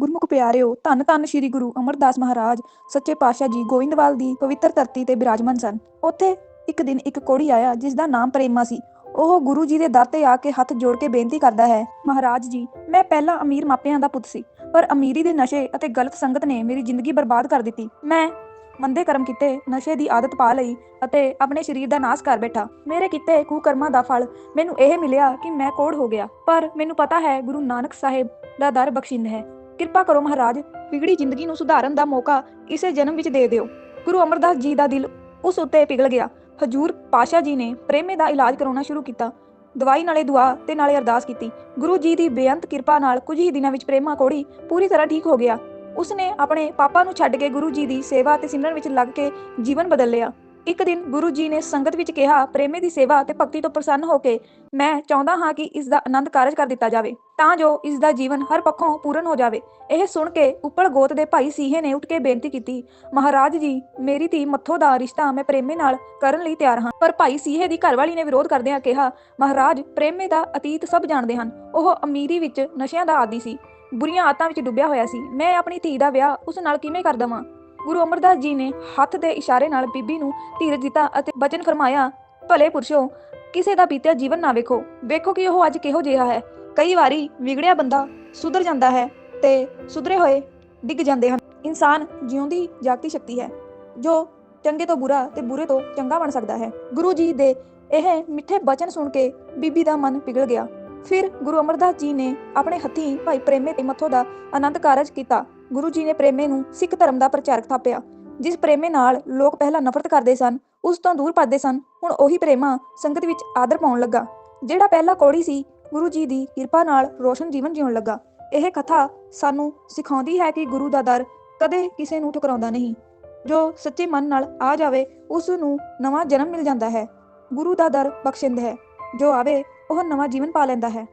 ਗੁਰਮੁਖ ਪਿਆਰਿਓ, ਧੰਨ ਧੰਨ ਸ੍ਰੀ ਗੁਰੂ ਅਮਰਦਾਸ ਮਹਾਰਾਜ, ਸੱਚੇ ਪਾਤਸ਼ਾਹ ਜੀ ਗੋਇੰਦਵਾਲ ਦੀ ਪਵਿੱਤਰ ਧਰਤੀ ਤੇ ਬਿਰਾਜਮਾਨ ਸਨ। ਉੱਥੇ ਇੱਕ ਦਿਨ ਇੱਕ ਕੋੜੀ ਆਇਆ ਜਿਸ ਦਾ ਨਾਮ ਪ੍ਰੇਮਾ ਸੀ। ਉਹ ਗੁਰੂ ਜੀ ਦੇ ਦਰ ਤੇ ਆ ਕੇ ਹੱਥ ਜੋੜ ਕੇ ਬੇਨਤੀ ਕਰਦਾ ਹੈ, ਮਹਾਰਾਜ ਜੀ, ਮੈਂ ਪਹਿਲਾਂ ਅਮੀਰ ਮਾਪਿਆਂ ਦਾ ਪੁੱਤ ਸੀ, ਪਰ ਅਮੀਰੀ ਦੇ ਨਸ਼ੇ ਅਤੇ ਗਲਤ ਸੰਗਤ ਨੇ ਮੇਰੀ ਜ਼ਿੰਦਗੀ ਬਰਬਾਦ ਕਰ ਦਿੱਤੀ। ਮੈਂ ਮੰਦੇ ਕਰਮ ਕੀਤੇ, ਨਸ਼ੇ ਦੀ ਆਦਤ ਪਾ ਲਈ ਅਤੇ ਆਪਣੇ ਸਰੀਰ ਦਾ ਨਾਸ਼ ਕਰ ਬੈਠਾ। ਮੇਰੇ ਕੀਤੇ ਕੁਕਰਮਾਂ ਦਾ ਫਲ ਮੈਨੂੰ ਇਹ ਮਿਲਿਆ ਕਿ ਮੈਂ ਕੋੜ ਹੋ ਗਿਆ, ਪਰ ਮੈਨੂੰ ਪਤਾ ਹੈ ਗੁਰੂ ਨਾਨਕ ਸਾਹਿਬ ਦਾ ਦਰ ਬਖਸ਼ਿੰਦ ਹੈ। ਕਿਰਪਾ ਕਰੋ ਮਹਾਰਾਜ ਵਿਗੜੀ ਜ਼ਿੰਦਗੀ ਨੂੰ ਸੁਧਾਰਨ ਦਾ ਮੌਕਾ ਇਸੇ ਜਨਮ ਵਿੱਚ ਦੇ ਦਿਓ। ਗੁਰੂ ਅਮਰਦਾਸ ਜੀ ਦਾ ਦਿਲ ਉਸ ਉੱਤੇ ਪਿਘਲ ਗਿਆ। ਹਜੂਰ ਪਾਸ਼ਾ ਜੀ ਨੇ ਪ੍ਰੇਮੇ ਦਾ ਇਲਾਜ ਕਰਾਉਣਾ ਸ਼ੁਰੂ ਕੀਤਾ। ਦਵਾਈ ਨਾਲੇ ਦੁਆ ਤੇ ਨਾਲੇ ਅਰਦਾਸ ਕੀਤੀ। ਗੁਰੂ ਜੀ ਦੀ ਬੇਅੰਤ ਕਿਰਪਾ ਨਾਲ ਕੁਝ ਹੀ ਦਿਨਾਂ ਵਿੱਚ ਪ੍ਰੇਮਾ ਕੋੜੀ ਪੂਰੀ ਤਰ੍ਹਾਂ ਠੀਕ ਹੋ ਗਿਆ। ਉਸਨੇ ਆਪਣੇ ਪਾਪਾ ਨੂੰ ਛੱਡ ਕੇ ਗੁਰੂ ਜੀ ਦੀ ਸੇਵਾ ਤੇ ਸਿਮਰਨ ਵਿੱਚ ਲੱਗ ਕੇ ਜੀਵਨ ਬਦਲ ਲਿਆ। ਇੱਕ ਦਿਨ ਗੁਰੂ ਜੀ ਨੇ ਸੰਗਤ ਵਿੱਚ ਕਿਹਾ, ਪ੍ਰੇਮੇ ਦੀ ਸੇਵਾ ਤੇ ਭਗਤੀ ਤੋਂ ਪ੍ਰਸੰਨ ਹੋ ਕੇ ਮੈਂ ਚਾਹੁੰਦਾ ਹਾਂ ਕਿ ਇਸ ਦਾ ਆਨੰਦ ਕਾਰਜ ਕਰ ਦਿੱਤਾ ਜਾਵੇ, ਤਾਂ ਜੋ ਇਸ ਦਾ ਜੀਵਨ ਹਰ ਪੱਖੋਂ ਪੂਰਨ ਹੋ ਜਾਵੇ। ਇਹ ਸੁਣ ਕੇ ਉੱਪਲ ਗੋਤ ਦੇ ਭਾਈ ਸੀਹੇ ਨੇ ਉੱਠ ਕੇ ਬੇਨਤੀ ਕੀਤੀ, ਮਹਾਰਾਜ ਜੀ, ਮੇਰੀ ਧੀ ਮੱਥੋ ਦਾ ਰਿਸ਼ਤਾ ਮੈਂ ਪ੍ਰੇਮੇ ਨਾਲ ਕਰਨ ਲਈ ਤਿਆਰ ਹਾਂ। ਪਰ ਭਾਈ ਸੀਹੇ ਦੀ ਘਰਵਾਲੀ ਨੇ ਵਿਰੋਧ ਕਰਦਿਆਂ ਕਿਹਾ, ਮਹਾਰਾਜ, ਪ੍ਰੇਮੇ ਦਾ ਅਤੀਤ ਸਭ ਜਾਣਦੇ ਹਨ। ਉਹ ਅਮੀਰੀ ਵਿੱਚ ਨਸ਼ਿਆਂ ਦਾ ਆਦੀ ਸੀ, ਬੁਰੀਆਂ ਆਦਤਾਂ ਵਿੱਚ ਡੁੱਬਿਆ ਹੋਇਆ ਸੀ। ਮੈਂ ਆਪਣੀ ਧੀ ਦਾ ਵਿਆਹ ਉਸ ਨਾਲ ਕਿਵੇਂ ਕਰ ਦਵਾਂ? ਗੁਰੂ ਅਮਰਦਾਸ ਜੀ ਨੇ ਹੱਥ ਦੇ ਇਸ਼ਾਰੇ ਨਾਲ ਬੀਬੀ ਨੂੰ ਧੀਰਜ ਦਿੱਤਾ ਅਤੇ ਬਚਨ ਫਰਮਾਇਆ, ਭਲੇ ਪੁਰਸ਼ੋ, ਕਿਸੇ ਦਾ ਬੀਤਿਆ ਜੀਵਨ ਨਾ ਵੇਖੋ। ਵੇਖੋ ਕਿ ਉਹ ਅੱਜ ਕਿਹੋ ਜਿਹਾ ਹੈ। ਕਈ ਵਾਰੀ ਵਿਗੜਿਆ ਬੰਦਾ ਸੁਧਰ ਜਾਂਦਾ ਹੈ ਤੇ ਸੁਧਰੇ ਹੋਏ ਡਿੱਗ ਜਾਂਦੇ ਹਨ। ਇਨਸਾਨ ਜਿਉਂਦੀ ਜਾਗਤੀ ਸ਼ਕਤੀ ਹੈ, ਜੋ ਚੰਗੇ ਤੋਂ ਬੁਰਾ ਤੇ ਬੁਰੇ ਤੋਂ ਚੰਗਾ ਬਣ ਸਕਦਾ ਹੈ। ਗੁਰੂ ਜੀ ਦੇ ਇਹ ਮਿੱਠੇ ਬਚਨ ਸੁਣ ਕੇ ਬੀਬੀ ਦਾ ਮਨ ਪਿਘਲ ਗਿਆ। ਫਿਰ ਗੁਰੂ ਅਮਰਦਾਸ ਜੀ ਨੇ ਆਪਣੇ ਹੱਥੀਂ ਭਾਈ ਪ੍ਰੇਮੇ ਤੇ ਮੱਥੋ ਦਾ ਆਨੰਦ ਕਾਰਜ ਕੀਤਾ। ਗੁਰੂ ਜੀ ਨੇ ਪ੍ਰੇਮੇ ਨੂੰ ਸਿੱਖ ਧਰਮ ਦਾ ਪ੍ਰਚਾਰਕ ਥਾਪਿਆ, ਜਿਸ ਪ੍ਰੇਮੇ ਨਾਲ ਲੋਕ ਪਹਿਲਾਂ ਨਫ਼ਰਤ ਕਰਦੇ ਸਨ, ਉਸ ਤੋਂ ਦੂਰ ਭੱਜਦੇ ਸਨ, ਹੁਣ ਉਹੀ ਪ੍ਰੇਮਾ ਸੰਗਤ ਵਿੱਚ ਆਦਰ ਪਾਉਣ ਲੱਗਾ। ਜਿਹੜਾ ਪਹਿਲਾਂ ਕੋੜੀ ਸੀ, ਗੁਰੂ ਜੀ ਦੀ ਕਿਰਪਾ ਨਾਲ ਰੋਸ਼ਨ ਜੀਵਨ ਜਿਉਣ ਲੱਗਾ। ਇਹ ਕਥਾ ਸਾਨੂੰ ਸਿਖਾਉਂਦੀ ਹੈ ਕਿ ਗੁਰੂ ਦਾ ਦਰ ਕਦੇ ਕਿਸੇ ਨੂੰ ਠੁਕਰਾਉਂਦਾ ਨਹੀਂ। ਜੋ ਸੱਚੇ ਮਨ ਨਾਲ ਆ ਜਾਵੇ, ਉਸ ਨੂੰ ਨਵਾਂ ਜਨਮ ਮਿਲ ਜਾਂਦਾ ਹੈ। ਗੁਰੂ ਦਾ ਦਰ ਬਖਸ਼ਿੰਦ ਹੈ। ਜੋ ਆਵੇ, ਉਹ ਨਵਾਂ ਜੀਵਨ ਪਾ ਲੈਂਦਾ ਹੈ।